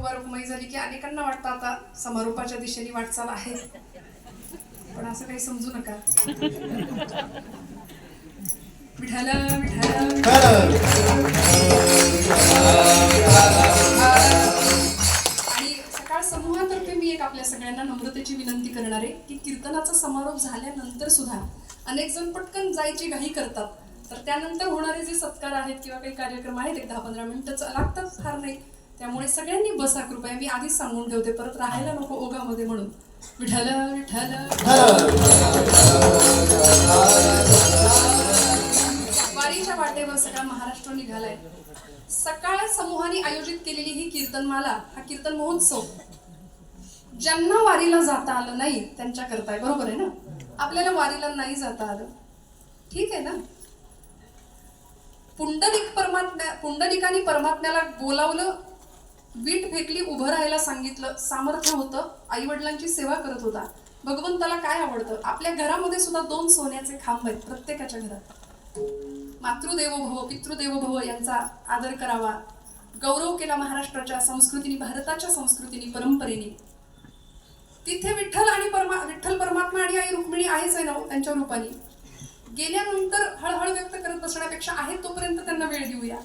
विठोबा रुक्माई झाली की अनेकांना वाटतं आता समारोपाच्या दिशेने वाटचाल आहे. पण असं काही समजू नका. विठाला आणि सकाळ समूहातर्फे मी एक आपल्या सगळ्यांना नम्रतेची विनंती करणार आहे की कीर्तनाचा समारोप झाल्यानंतर सुद्धा अनेक जण पटकन जायची घाई करतात. तर त्यानंतर होणारे जे सत्कार आहेत किंवा काही कार्यक्रम आहेत एक दहा पंधरा मिनिटं लागतात फार नाही. त्यामुळे सगळ्यांनी बसा कृपया मी आधीच सांगून ठेवते परत राहायला नको ओघामध्ये म्हणून. विठल विठाल वारीच्या वाटेवर सगळा महाराष्ट्र निघालाय. सकाळ समूहाने आयोजित केलेली ही कीर्तनमाला हा कीर्तन महोत्सव ज्यांना वारीला जाता आलं नाही त्यांच्या करताय. बरोबर आहे ना? आपल्याला वारीला नाही जाता आलं. ठीक आहे ना? पुंडलिक परमात्म्या पुंडलिकाने परमात्म्याला बोलावलं वीट फेकली उभं राहायला सांगितलं सामर्थ्य होतं आई वडिलांची सेवा करत होता. भगवंताला काय आवडतं? आपल्या घरामध्ये सुद्धा दोन सोन्याचे खांब आहेत प्रत्येकाच्या घरात. मातृदेवो भव पितृदेवो भव यांचा आदर करावा. गौरव केला महाराष्ट्राच्या संस्कृतीने भारताच्या संस्कृतीने परंपरेने. तिथे विठ्ठल आणि परमा विठ्ठल परमात्मा आणि आई रुक्मिणी आहेच आहे ना हो, त्यांच्या रूपाने. गेल्यानंतर हळहळ व्यक्त करत बसण्यापेक्षा आहे तोपर्यंत त्यांना वेळ देऊया.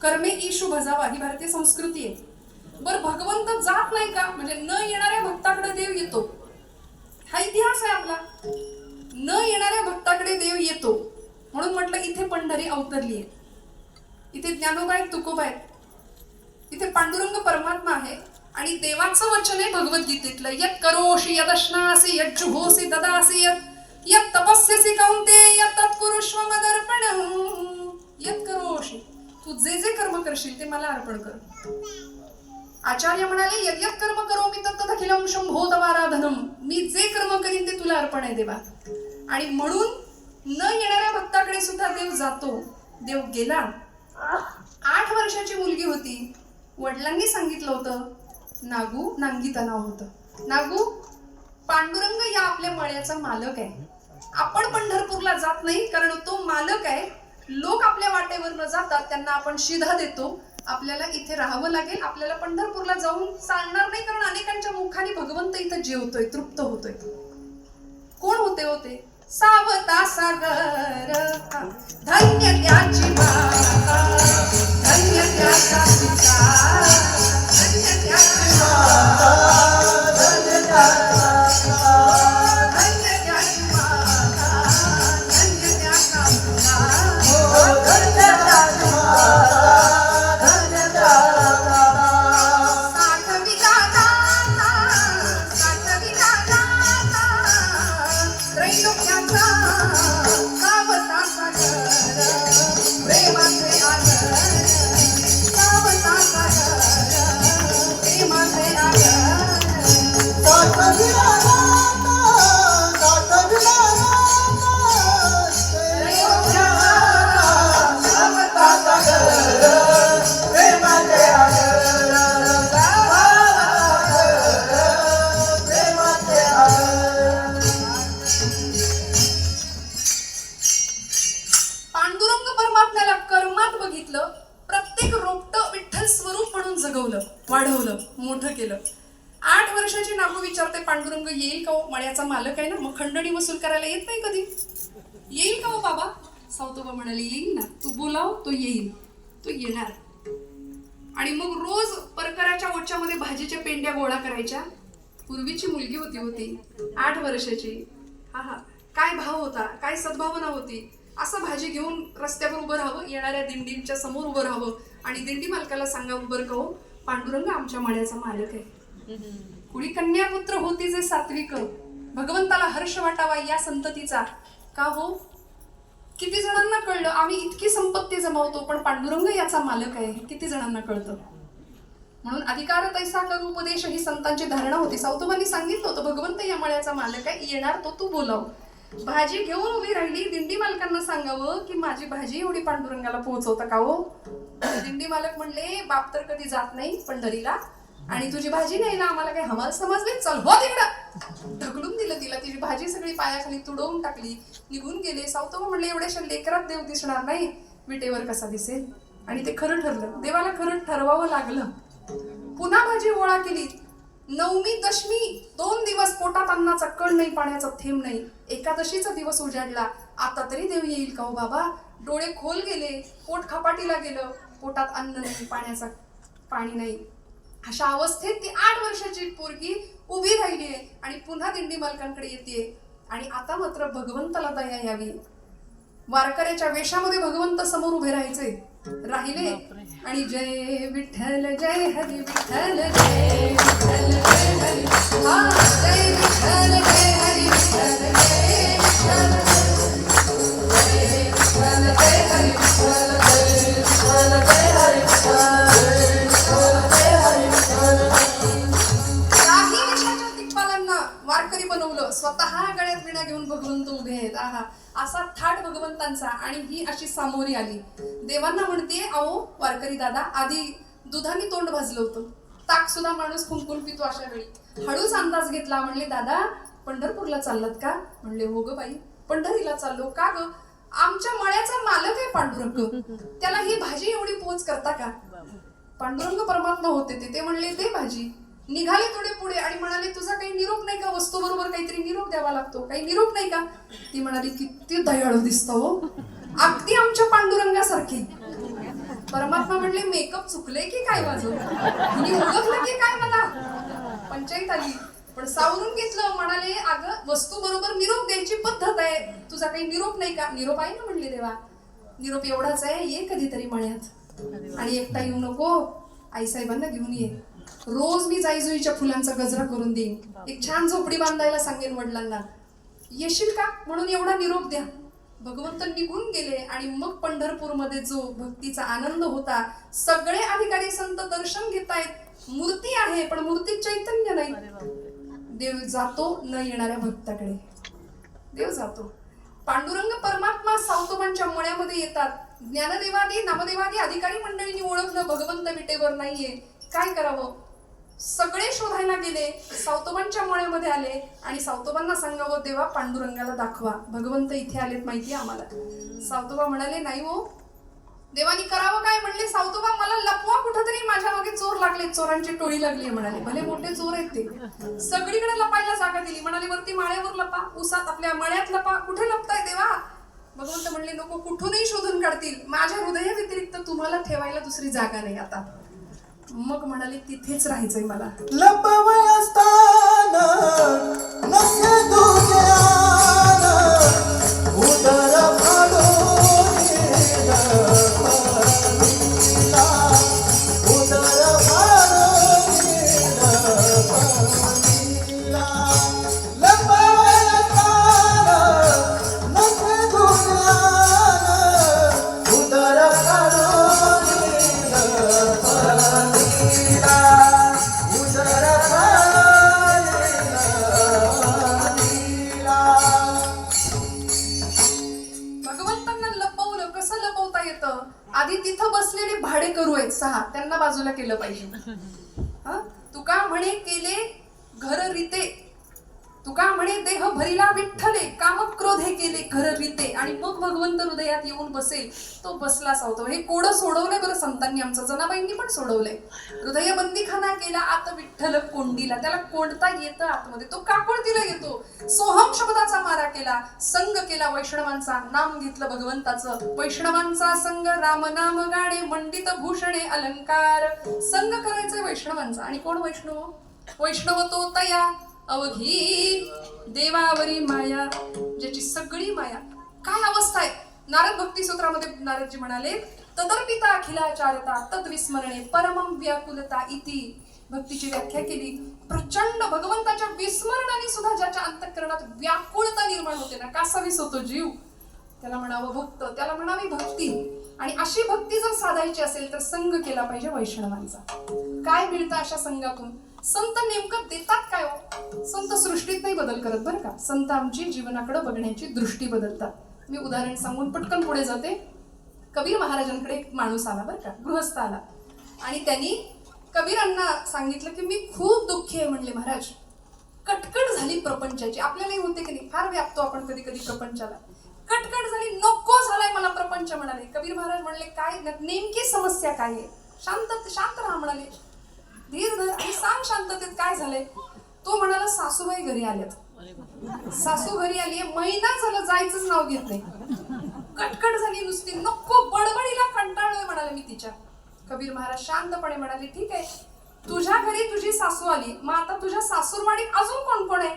कर्मे ईशू भजावा ही भारतीय संस्कृती आहे. बर भगवंत जात नाही का? म्हणजे न येणाऱ्या भक्ताकडे देव येतो. हा इतिहास आहे आपला. न येणाऱ्या भक्ताकडे देव येतो. म्हणून म्हटलं इथे पंढरी अवतरली आहे इथे ज्ञानोबा आहेत तुकोबा आहेत. इथे पांडुरंग परमात्मा आहे. आणि देवाचं वचन आहे भगवद्गीतेतलं. यत करोषि यदश्नासी यत जुहोसी ददासी यत यत तपस्यसी कौंते यत तत्कुरुष्व मदर्पण यत करोषि. तू जे जे कर्म करशील ते मला अर्पण कर. आचार्य म्हणाले यद कर्म करो मी तत्त अखिलम शंभो तवाराधनम. मी जे कर्म करीन ते तुला अर्पण आहे देवा. आणि म्हणून न येणाऱ्या भक्ताकडे सुद्धा देव जातो. देव गेला. आठ वर्षाची मुलगी होती. वडिलांनी सांगितलं होतं नागू नांगीता नाव होतं. नागू पांडुरंग या आपल्या मळ्याचा मालक आहे. आपण पंढरपूरला जात नाही कारण तो मालक आहे. लोक आपल्या वाटेवर न जातात त्यांना आपण शिधा देतो. आपल्याला इथे राहावं लागेल आपल्याला पंढरपूरला जाऊन चालणार नाही कारण अनेकांच्या मुखाने भगवंत इथं जेवतोय तृप्त होतोय. कोण होते होते? सावता सागर. धन्य त्याची मा केलं. आठ वर्षाची नामं विचारते पांडुरंग येईल का हो? मळ्याचा मालक आहे ना? मग खंडणी वसूल करायला येत नाही कधी? येईल का हो बाबा? सावतोबा म्हणाले येईल ना. तू बोलाव तो येईल. तो येणार. आणि मग रोज परकराच्या ओच्यामध्ये भाजीच्या पेंड्या गोळा करायच्या. पूर्वीची मुलगी होती होती. आठ वर्षाची. हा हा. काय भाव होता? काय सद्भावना होती? असं भाजी घेऊन रस्त्यावर उभं राहावं येणाऱ्या दिंडींच्या समोर उभं राहावं. आणि दिंडी मालकाला सांगा उभं कहो पांडुरंग आमच्या माळ्याचा मालक आहे. कुणी कन्यापुत्र होती जे सात्विक भगवंताला हर्ष वाटावा या संततीचा. का हो? किती जणांना कळलं? आम्ही इतकी संपत्ती जमावतो पण पांडुरंग याचा मालक आहे किती जणांना कळतं? म्हणून अधिकार तैसा कर उपदेश ही संतांची धारणा होती. सावतोबांनी सांगितलं होतं भगवंत या मळ्याचा मालक आहे येणार तो तू बोलाव. भाजी घेऊन उभी राहिली. दिंडी मालकांना सांगावं की माझी भाजी एवढी पांडुरंगाला पोहोचवता का हो? दिंडी मालक म्हणले बाप तर कधी जात नाही पंढरीला आणि तुझी भाजी न्यायला आम्हाला काही हमाल समजले? चल हो तिकडं. ढकलून दिलं तिला. तिची भाजी सगळी पायाखाली तुडवून टाकली. निघून गेले. सावतो म्हणले एवढ्याशा लेकरात देव दिसणार नाही. विटेवर कसा दिसेल? आणि ते खरं ठरलं. देवाला खरं ठरवावं लागलं. पुन्हा भाजी गोळा केली. नवमी दशमी दोन दिवस पोटात अन्नाचा कण नाही पाण्याचा थेंब नाही. एकादशीचा दिवस उजाडला. आता तरी देव येईल का हो बाबा? डोळे खोल गेले. पोट खपाटीला गेलं. पोटात अन्न नाही पाण्याचा पाणी नाही. अशा अवस्थेत ती आठ वर्षाची पोरगी उभी राहिली आहे आणि पुन्हा दिंडी मालकांकडे येते. आणि आता मात्र भगवंताला दया यावी. वारकऱ्याच्या वेशामध्ये भगवंत समोर उभे राहायचे. राहिले. आणि जय विठ्ठल जय हरी विठ्ठल जय विठ्ठल जय हरी. जय विठ्ठल जय हरी विठ्ठल. वारकरी बनवलं स्वतः गळ्यात विणा घेऊन भगवंत उभे आहेत. आहा असा थाट भगवंतांचा आणि ही अशी सामोरी आली. देवांना म्हणते अहो वारकरी दादा आधी दुधाने तोंड भाजलं होतं. ताक सुद्धा माणूस खुंकून पितो अशा वेळी. हळूच अंदाज घेतला म्हणले दादा पंढरपूरला चाललात का? म्हणले हो ग बाई. पंढरीला चाललो. का ग? आमच्या मळ्याचा मालक आहे पांडुरंग. त्याला ही भाजी एवढी पोच करता का? पांडुरंग परमात्मा होते ते ते म्हणले दे भाजी. निघाले थोडे पुढे आणि म्हणाले तुझा काही निरोप नाही का? वस्तू बरोबर काहीतरी निरोप द्यावा लागतो. काही निरोप नाही का? ती म्हणाली किती दयाळू दिसत हो. अगदी आमच्या पांडुरंगासारखी. परमात्मा म्हणले मेकअप चुकले की काय माझं? मी ओळखलं की काय मला? पंचायत आली. पण सावरून घेतलं म्हणाले अगं वस्तू बरोबर निरोप द्यायची पद्धत आहे. तुझा काही निरोप नाही का? निरोप आहे ना म्हणले देवा. निरोप एवढाच आहे ये कधीतरी मळ्यात. आणि एकटा येऊ नको. आई साहेबांना घेऊन ये. रोज मी जाईजुईच्या फुलांचा गजरा करून देईन. एक छान झोपडी बांधायला सांगेन वडिलांना. येशील का? म्हणून एवढा निरोप द्या. भगवंत निघून गेले आणि मग पंढरपूरमध्ये जो भक्तीचा आनंद होता सगळे अधिकारी संत दर्शन घेतायत. मूर्ती आहे पण मूर्तीत चैतन्य नाही. देव जातो न येणाऱ्या भक्ताकडे. देव जातो. पांडुरंग परमात्मा सावतोबांच्या मळ्यामध्ये येतात. ज्ञानदेवादी नामदेवादी अधिकारी मंडळींनी ओळखलं भगवंत विटेवर नाहीये. काय करावं? सगळे शोधायला गेले सावतोबांच्या मळ्यामध्ये आले आणि सावतोबांना सांगावं देवा पांडुरंगाला दाखवा. भगवंत इथे आलेत माहिती आम्हाला. सावतोबा म्हणाले नाही हो देवानी करावं काय म्हणले? सावतोबा मला लपवा कुठंतरी. माझ्या मागे चोर लागले चोरांची टोळी लागली म्हणाले. भले मोठे चोर आहेत ते. सगळीकडे लपायला जागा दिली. म्हणाले वरती माळ्यावर लपा. उसात आपल्या मळ्यात लपा. कुठे लपताय देवा? भगवंत म्हणले नको कुठूनही शोधून काढतील. माझ्या हृदया व्यतिरिक्त तुम्हाला ठेवायला दुसरी जागा नाही आता. मग म्हणाले तिथेच राहायचंय मला. लपवय असताना बसलाच होतो. हे कोडं सोडवलंय बरं संतांनी आमचं. जनाबाईंनी पण सोडवलंय. हृदय बंदीखाना केला आता विठ्ठल कोंडीला. त्याला कोणता येतं आतमध्ये. तो काकोडतीला येतो. सोहम शब्दाचा मारा केला. संग केला वैष्णवांचा. नाम घेतलं भगवंताचं. वैष्णवांचा संग राम नाम गाणे मंडित भूषणे अलंकार. संग करायचंय वैष्णवांचा. आणि कोण वैष्णव? वैष्णव तो तया. अवघी देवावरी माया ज्याची सगळी माया. काय अवस्था आहे? नारद भक्ती सूत्रामध्ये नारदजी म्हणाले तदर्पिता अखिलाचारता तद्विस्मरणे परमम व्याकुलता इति. भक्तीची व्याख्या केली. प्रचंड भगवंताच्या विस्मरणाने सुद्धा ज्याच्या अंतकरणात व्याकुळता निर्माण होते ना कासावीस होतो जीव. त्याला म्हणावं भक्त त्याला म्हणावी भक्ती. आणि अशी भक्ती जर साधायची असेल तर संघ केला पाहिजे वैष्णवांचा. काय मिळतं अशा संघातून? संत नेमकं देतात काय हो? संत सृष्टीत नाही बदल करत बरं का? संत आमची जीवनाकडे बघण्याची दृष्टी बदलतात. मी उदाहरण सांगून पटकन पुढे जाते. कबीर महाराजांकडे एक माणूस आला बरं का गृहस्थ आला. आणि त्यांनी कबीरांना सांगितलं की मी खूप दुःखी आहे म्हणले महाराज. कटकट झाली प्रपंचाची. आपल्यालाही होते की नाही? फार व्यापतो आपण कधी कधी प्रपंचाला. कटकट झाली नको झालाय मला प्रपंच म्हणाले. कबीर महाराज म्हणले काय? न- नेमकी समस्या काय आहे? शांत शांत राहा म्हणाले. धीरधर आणि सांग शांततेत काय झालंय. तो म्हणाला सासूबाई घरी आल्यात. सासू घरी आली महिना झालं जायचंच नाव घेत नाही. कटकट झाली नुसती नको बडबडीला कंटाळलोय म्हणाले मी तिच्या. कबीर महाराज शांतपणे म्हणाले ठीक आहे. तुझ्या घरी तुझी सासू आली मग आता तुझ्या सासूरवाडीत अजून कोण कोण आहे?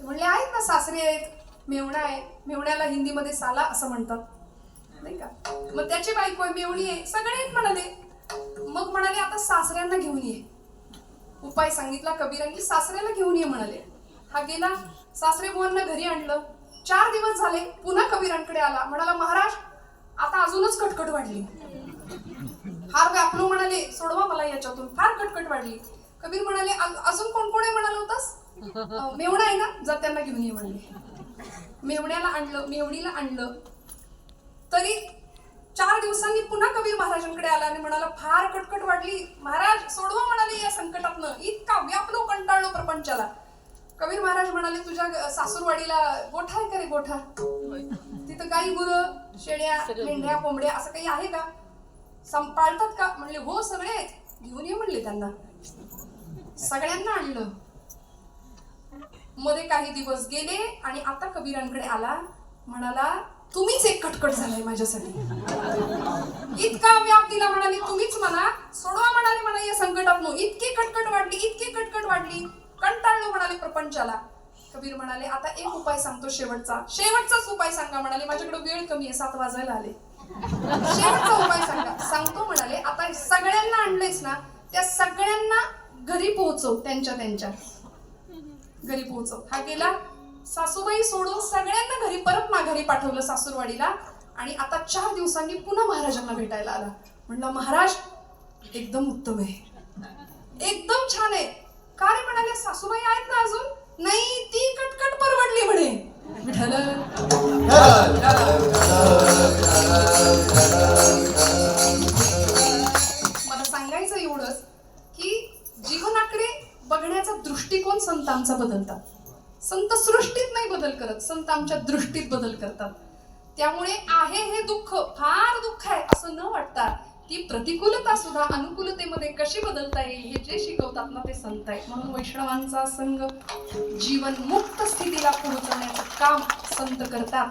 ते म्हणले आहेत ना सासरे आहेत. मेवणा आहे. मेवण्याला हिंदीमध्ये साला असं म्हणतात. नाही का? मग त्याची बायको आहे मेवणी आहे. सगळे आहेत म्हणाले. मग म्हणाले आता सासऱ्यांना घेऊन ये. उपाय सांगितला कबीरांनी सासऱ्याला घेऊन ये म्हणाले. हा गेला. सासरे बुवांना घरी आणलं. चार दिवस झाले पुन्हा कबीरांकडे आला. म्हणाला महाराज आता अजूनच कटकट वाढली. फार व्यापलो म्हणाले सोडवा मला याच्यातून. फार कटकट वाढली. कबीर म्हणाले अजून कोण कोण आहे म्हणाला होतास? मेवणा आहे ना? जर त्यांना घेऊन ये म्हणले. मेवण्याला आणलं मेवणीला आणलं. तरी चार दिवसांनी पुन्हा कबीर महाराजांकडे आला आणि म्हणाला फार कटकट वाढली. महाराज सोडवा म्हणाले या संकटातनं. इतका व्यापलो कंटाळलो प्रपंचाला. कबीर महाराज म्हणाले तुझ्या सासूरवाडीला गोठा आहे का रे गोठा? तिथं गाई गुरं शेळ्या मेंढ्या कोंबड्या असं काही आहे का? सं- पाळतात का? म्हणले हो सगळे आहेत. घेऊन ये म्हणले त्यांना. सगळ्यांना आणलं. मध्ये काही दिवस गेले आणि आता कबीरांकडे आला. म्हणाला तुम्हीच एक कटकट झालाय माझ्यासाठी. इतका व्याप दिला म्हणाले तुम्हीच मला सोडवा म्हणाले मला या संकटात इतकी कटकट वाढली इतकी कटकट वाढली. कंटाळलो म्हणाले प्रपंचाला. कबीर म्हणाले आता एक उपाय सांगतो शेवटचा. शेवटचाच उपाय सांगा म्हणाले. माझ्याकडे वेळ कमी आहे सात वाजायला आले. शेवटचा उपाय सांगा. सांगतो म्हणाले आता सगळ्यांना आणलेच ना त्या सगळ्यांना घरी पोहोचव त्यांच्या त्यांच्या. घरी पोहोचव. हा गेला. सासूबाई सोडून सगळ्यांना घरी परत माघारी पाठवलं सासूरवाडीला आणि आता चार दिवसांनी पुन्हा महाराजांना भेटायला आला. म्हणला महाराज एकदम उत्तम आहे. एकदम छान आहे. का रे म्हणाले सासूबाई आहेत ना अजून? नाही ती कटकट परवडली म्हणे. मला सांगायचं एवढंच की जीवनाकडे बघण्याचा दृष्टिकोन संत आमचा बदलतात. संत सृष्टीत नाही बदल करत संत आमच्या दृष्टीत बदल करतात. त्यामुळे आहे हे दुःख फार दुःख आहे असं न वाटता ती प्रतिकूलता सुद्धा अनुकूलतेमध्ये कशी बदलता येईल हे जे शिकवतात ना ते संत आहेत. म्हणून वैष्णवांचा संघ जीवन मुक्त स्थितीला पोहोचवण्याचं काम संत करतात.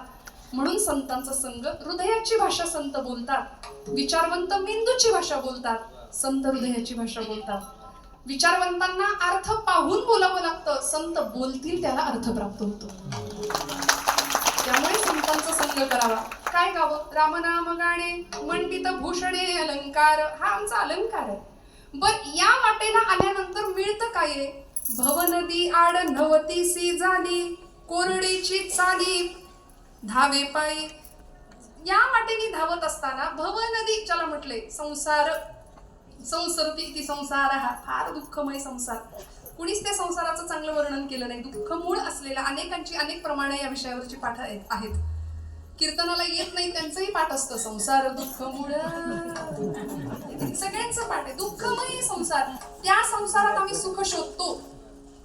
म्हणून संतांचा संघ हृदयाची भाषा संत बोलतात. विचारवंत मेंदूची भाषा बोलतात. संत हृदयाची भाषा बोलतात. विचारवंतांना अर्थ पाहून बोलावं लागतं. संत बोलतील त्याला अर्थ प्राप्त होतो. त्यामुळे संतांचा संग करावा. काय गावं? रामनाम गाणे मंडित भूषणे अलंकार. हा आमचा अलंकार आहे. बर या वाटेला आल्यानंतर मिळतं काय भव भवनदी आड नवतीसी झाली कोरडीची चाली धावे पायी. या वाटेने धावत असताना भवनदी ज्याला म्हटले संसार संसर्पी ती संसार हा फार दुःखमय संसार. कुणीच त्या संसाराचं चांगलं वर्णन केलं नाही. दुःख मूळ असलेल्या अनेकांची अनेक प्रमाणे या विषयावरची पाठ आहेत. कीर्तनाला येत नाही त्यांचंही पाठ असतं संसार दुःखमूळ. सगळ्यांचं पाठ आहे दुःखमय संसार. त्या संसारात आम्ही सुख शोधतो.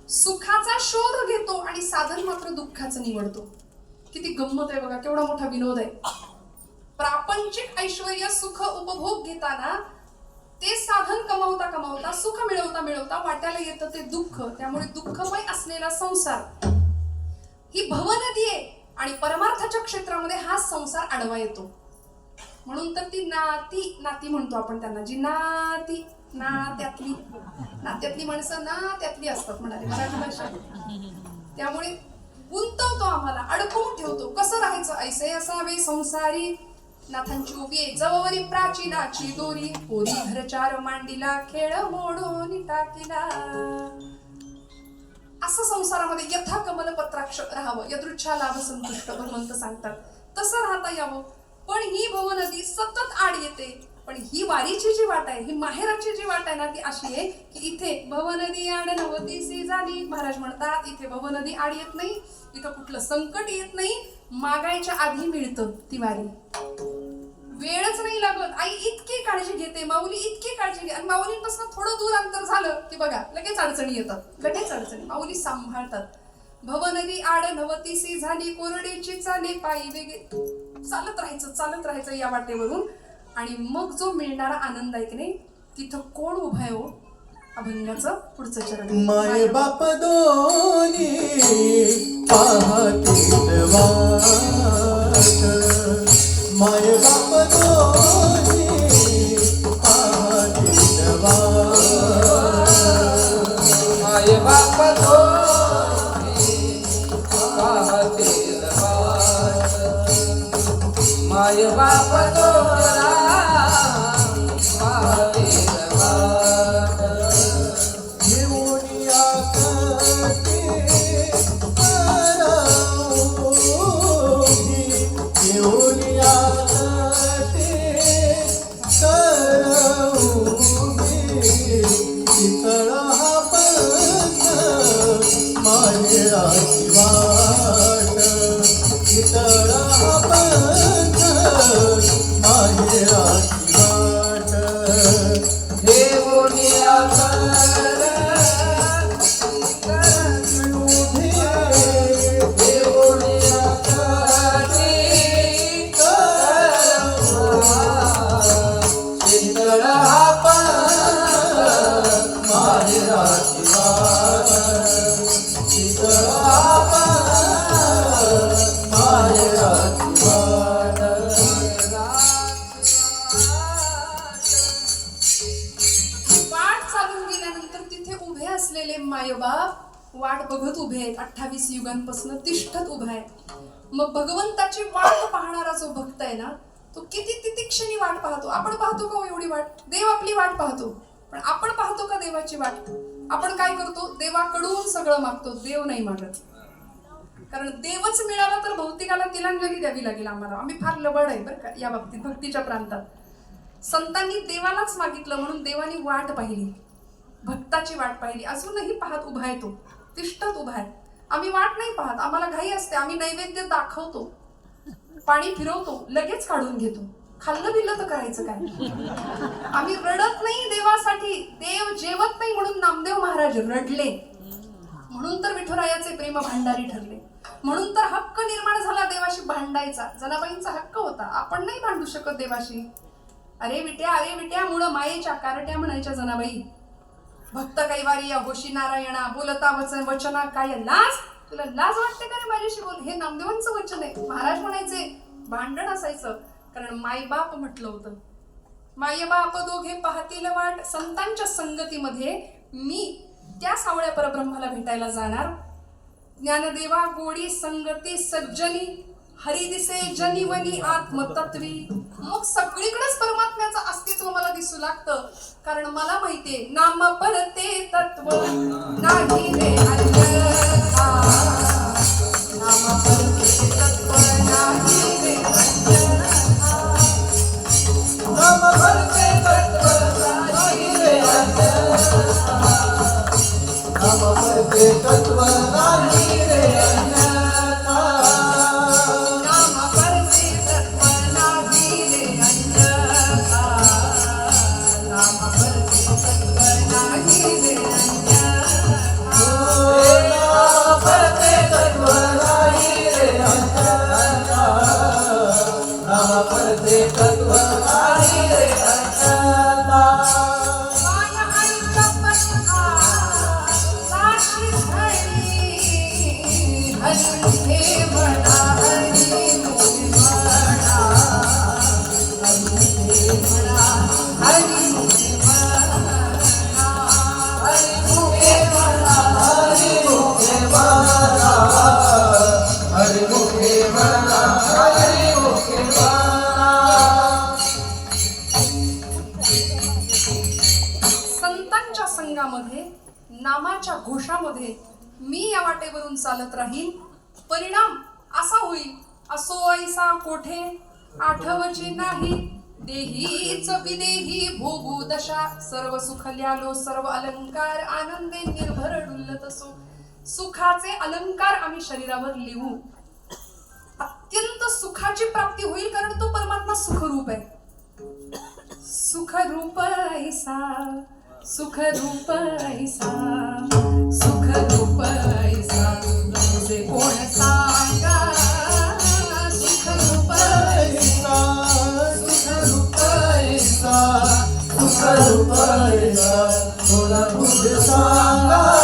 सुखाचा शोध घेतो आणि साधन मात्र दुःखाचं निवडतो. किती गंमत आहे बघा केवढा मोठा विनोद आहे. प्रापंचिक ऐश्वर सुख उपभोग घेताना ते साधन कमावता कमावता सुख मिळवता मिळवता वाट्याला येतं ते दुःख. त्यामुळे दुःखमय असलेला संसार. ही भवनदी आहे. आणि परमार्थाच्या क्षेत्रामध्ये हा संसार आडवा येतो. म्हणून तर ती नाती नाती म्हणतो आपण त्यांना. जी नाती नात्यातली नात्यातली माणसं नात्यातली असतात म्हणाले. मराठी भाषा. त्यामुळे गुंतवतो आम्हाला अडकवून ठेवतो. कसं राहायचं? ऐसे असावे संसारी. नाथांची उभी आहे. जवळी प्राचीनाची दोरी. पोरी घरचार मांडीला खेळ मोडून टाकीला. असं संसारामध्ये यथा कमल पत्राक्ष राहावं. यदृच्छा लाभ संतुष्ट भगवंत सांगतात. तसं राहता यावं. पण ही भवनदी सतत आड येते. पण ही वारीची जी वाट आहे ही माहेराची जी वाट आहे ना ती अशी आहे की इथे भवनदी आड नवतीसी झाली महाराज म्हणतात इथे भवनदी आड येत नाही. इथं कुठलं संकट येत नाही. मागायच्या आधी मिळतं ती वारी. वेळच नाही लागत. आई इतकी काळजी घेते माऊली इतकी काळजी घे आणि माऊलींपासून थोडं दूर अंतर झालं की बघा लगेच अडचणी येतात. लगेच अडचणी. माऊली सांभाळतात. भवनदी आड नवतीसी झाली कोरडीची चाले पायी वेगे चालत राहायचं चालत राहायचं या वाटेवरून. आणि मग जो मिळणारा आनंद आहे की नाही तिथं कोण उभा आहे हो? अभंगाचं पुढचं चरण. माय बाप दोन्ही पाहतील वाट माय बाप आहेत अठ्ठावीस युगांपासून तिष्ठत उभा आहे. मग भगवंताची वाट पाहणारा जो भक्त आहे ना तो किती तितिक्षणी वाट पाहतो. आपण पाहतो का हो एवढी वाट? देव आपली वाट पाहतो. पण आपण पाहतो का देवाची वाट? आपण काय करतो? देवाकडून सगळं मागतो. देव नाही मागत. कारण देवच मिळाला तर भौतिकाला तिलांजली द्यावी लागेल आम्हाला. आम्ही फार लबड आहे बरं का या बाबतीत भक्तीच्या प्रांतात. संतांनी देवालाच मागितलं म्हणून देवानी वाट पाहिली. भक्ताची वाट पाहिली. अजूनही पाहत उभा आहे तो. तिष्ठत उभा आहे. आम्ही वाट नाही पाहत. आम्हाला घाई असते. आम्ही नैवेद्य दाखवतो. पाणी फिरवतो. लगेच काढून घेतो. खाल्लं बिल्लं तर करायचं काय? आम्ही रडत नाही देवासाठी. देव जेवत नाही म्हणून नामदेव महाराज रडले. म्हणून तर विठुरायाचे प्रेम भांडारी ठरले. म्हणून तर हक्क निर्माण झाला देवाशी भांडायचा. जनाबाईंचा हक्क होता. आपण नाही भांडू शकत देवाशी. अरे विट्या अरे विट्या मुळ मायेच्या कारट्या म्हणायच्या जनाबाई. भक्त कैवारी या होशी नारायणा बोलता वचन वचना काय लाज? तुला लाज वाटते का रे माझ्याशी बोल? हे नामदेवांचं वचन आहे. महाराज म्हणायचे भांडण असायचं. कारण मायबाप म्हटलं होतं. मायबाप दोघे पाहतील वाट. संतांच्या संगतीमध्ये मी त्या सावळ्या परब्रह्माला भेटायला जाणार. ज्ञानदेवा गोडी संगती सज्जनी हरी दिसे जनिवनी आत्मतत्वी. मग सगळीकडेच परमात्म्याचं अस्तित्व मला दिसू लागतं. कारण मला माहितीये नाम परते तत्व. नाही रे नाम परते तत्व नाही रे अन्यथा. नाम भरते तत्व नाही रे नाम भरते तत्व नाही रे सर्व सुख सर्व अलंकार आनंदे निर्भर डुलत असो. सुखाचे अलंकार आम्ही शरीरावर लिहू. अत्यंत सुखाची प्राप्ती होईल कारण तो परमात्मा सुखरूप आहे. सुखरूप ऐसा सुखरूप ऐसा सुखरूप ऐसा तुझे कोण सांगा? सुख ऐसा ऐसा, ऐसा, तुला गोड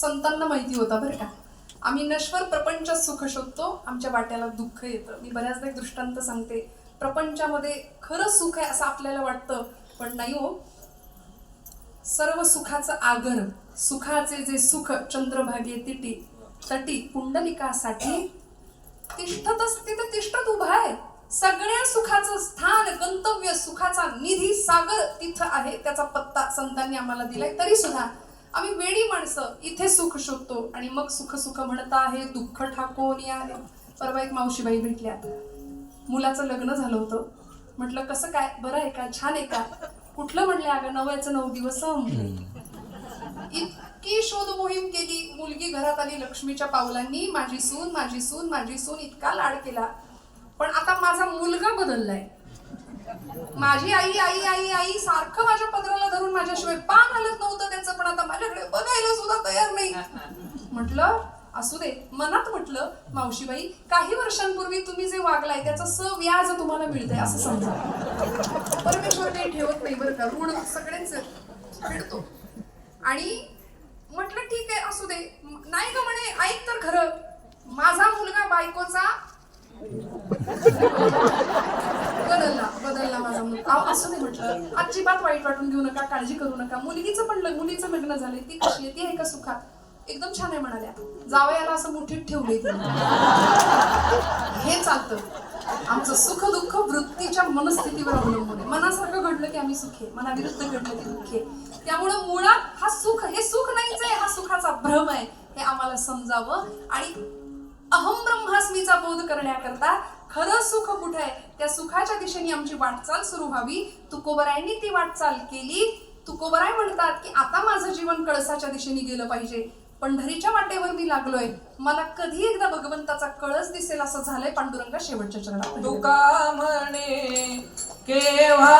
संतांना माहिती होता बरं का. आम्ही नश्वर प्रपंचात सुख शोधतो आमच्या वाट्याला दुःख येतं. मी बऱ्याचदा एक दृष्टांत सांगते प्रपंचामध्ये खरं सुख आहे असं आपल्याला वाटतं पण नाही हो. सर्व सुखाचं आगर सुखाचे जे सुख चंद्रभागे तिटी तटी पुंडलिकासाठी तिष्ठतच तिथे तिष्ठत उभा आहे. सगळ्या सुखाचं स्थान गंतव्य सुखाचा निधी सागर तिथं आहे त्याचा पत्ता संतांनी आम्हाला दिलाय तरी सुद्धा आम्ही वेडी माणसं इथे सुख शोधतो आणि मग सुख सुख म्हणता आहे दुःख ठाकून आहे परवा एक मावशीबाई भेटल्या. मुलाचं लग्न झालं होतं. म्हटलं कसं काय? बरं आहे का? छान आहे का? कुठलं म्हणले अगं नव्याचं नऊ दिवस. इतकी शोध मोहीम केली. मुलगी घरात आली लक्ष्मीच्या पावलांनी माझी सून माझी सून माझी सून इतका लाड केला. पण आता माझा मुलगा बदललाय. माझी आई आई आई आई सारखं माझ्या पदराला धरून माझ्याशिवाय पान हलत नव्हतं त्याचं पण आता माझ्याकडे बघायला सुद्धा तयार नाही. म्हटलं असू दे. मनात म्हटलं मावशीबाई काही वर्षांपूर्वी तुम्ही जे वागलाय त्याचं सव्याज तुम्हाला मिळतंय असं समजा. परमेश्वर काही ठेवत नाही बरं का. ऋण सगळ्यांच फेडतो आणि म्हटलं ठीक आहे असू दे. नाही ग म्हणे ऐक तर खरं. माझा मुलगा बायकोचा बदलला बदलला माझा मुलगा अहो, असं नाही म्हटलं. अजिबात वाईट वाटून घेऊ नका काळजी करू नका. मुलगीचं पण मुलीचं लग्न झालंय ती कशी आहे ती आहे का सुखात? एकदम छान आहे म्हणाल्या. जावयाला असं मुठीत ठेवलंय हे चालतं. आमचं सुख दुःख वृत्तीच्या मनस्थितीवर अवलंबून आहे. मनासारखं घडलं की आम्ही सुखी मनाविरुद्ध घडलं की दुःखी त्यामुळं मुळात हा सुख हे सुख नाहीच आहे हा सुखाचा भ्रम आहे. हे आम्हाला समजावं आणि अहम ब्रह्मास्मीचा बोध करण्याकरता खरं सुख कुठे आहे? त्या सुखाच्या दिशेने आमची वाटचाल सुरू व्हावी. तुकोबरायांनी ती वाटचाल केली. तुकोबराय म्हणतात की आता माझं जीवन कळसाच्या दिशेने गेलं पाहिजे. पंढरीच्या वाटेवर मी लागलोय. मला कधी एकदा भगवंताचा कळस दिसेल असं झालंय पांडुरंगा शेवटच्या चरणात तुका म्हणे केव्हा?